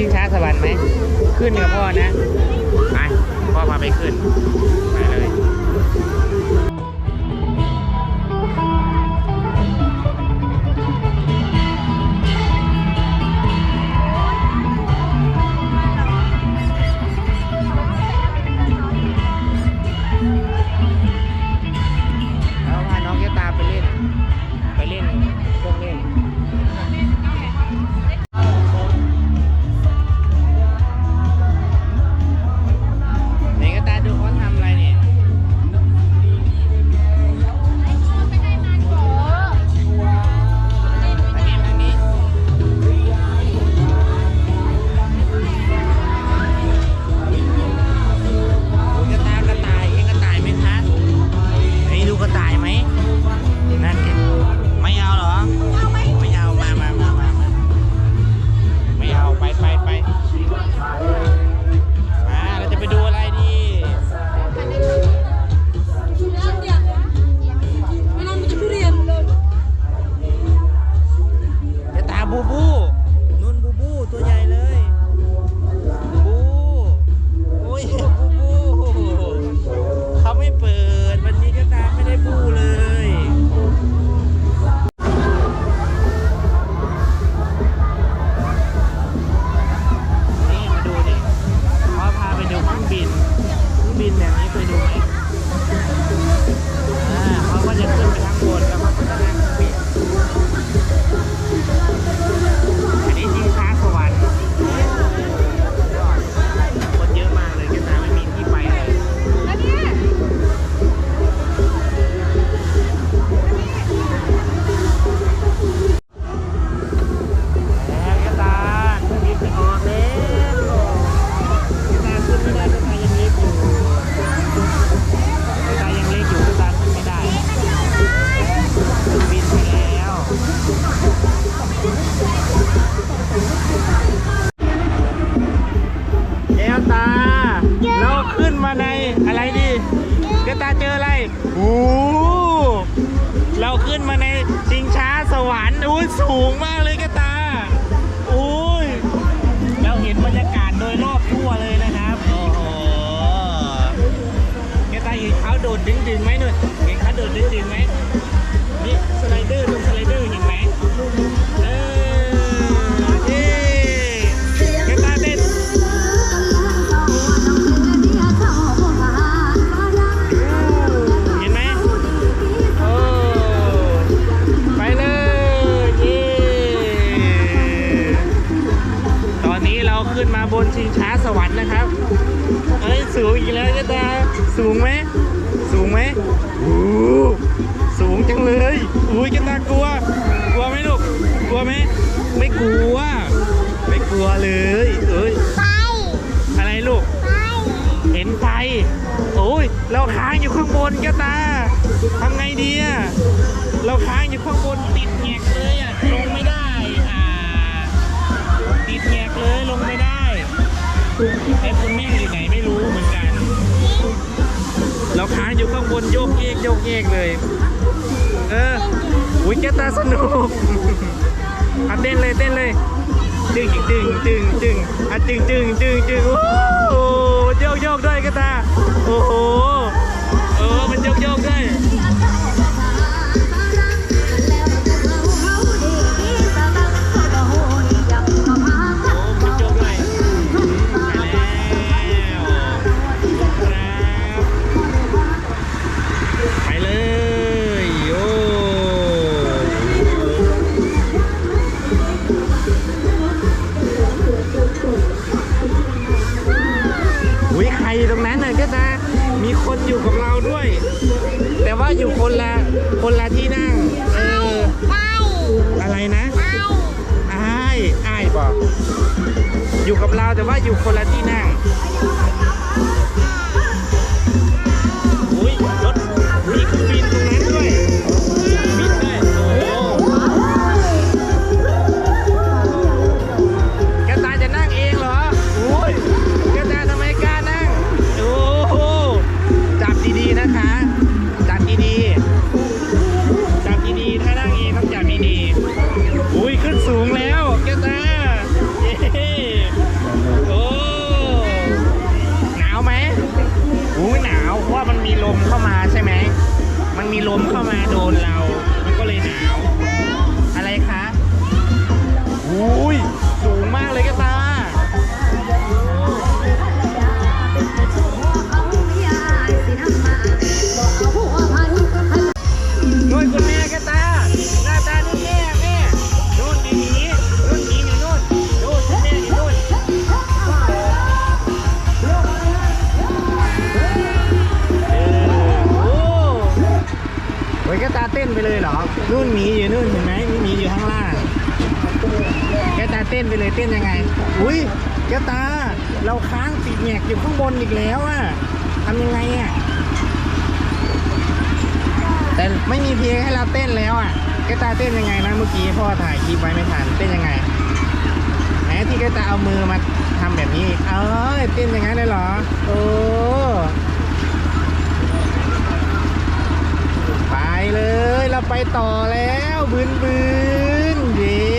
ชิงช้าสวรรค์ไหม ขึ้นกับพ่อนะ ไป พ่อพาไปขึ้น ไปเลย ระตาเจออะไรโอ้เราขึ้นมาในชิงช้าสวรรค์อู้สูงมากเลยกระตาอุ้ยเราเห็นบรรยากาศ สูงอีกแล้วจ้าตาสูงไหมสูงไหมโอ้สูงจังเลยอุ้ยจ้าตากลัว กลัวไหมลูกกลัวไหมไม่กลัว ไม่กลัวเลยเอ้ยอะไรลูกเห็นไฟโอ้ยเราค้างอยู่ข้างบนก้วตาทำไงดีอะเราค้างอยู่ข้างบนติดแงกเลยอะลงไม่ได้อ่าติดแงกเลยลงไม่ได้ไอ้คุณแม่งอยู่ไหนไม่รู้ กเยกโยกเยกเลย เอออุ้ยแก้วตาสนุกอะเต้นเลยเต้นเลย ดึงดึงดึงดึงอะดึงดึงดึงดึงโอ้ อุ้ยใครตรงนั้นน่ะก็ตามีคนอยู่กับเราด้วย แต่ว่าอยู่คนละคนละที่นั่ง เอออะไรนะอ้ายอ้ายบอกอยู่กับเราแต่ว่าอยู่คนละที่นั่ง ว่ามันมีลมเข้ามาใช่ไหม มันมีลมเข้ามาโดนเรา มันก็เลยหนาว อะไรคะอุ้ย สูงมากเลยกระตา เต้นไปเลยเหรอนู่นหมีอยู่นู่นเห็นไหมมีหมีอยู่ข้างล่างแกตาเต้นไปเลยเต้นยังไง อุ้ยแกตา เราค้างติดแงกอยู่ข้างบนอีกแล้วอะทำยังไงอะแต่ไม่มีเพลงให้เราเต้นแล้วอะแกตาเต้นยังไงนะเมื่อกี้พ่อถ่ายคลิปไว้ไม่ทันเต้นยังไงแหมที่แกตาเอามือมาทำแบบนี้ เออเต้นอย่างนั้นเลยเหรอโอ้ไป เลย เราไปต่อแล้วบืนบืนเย่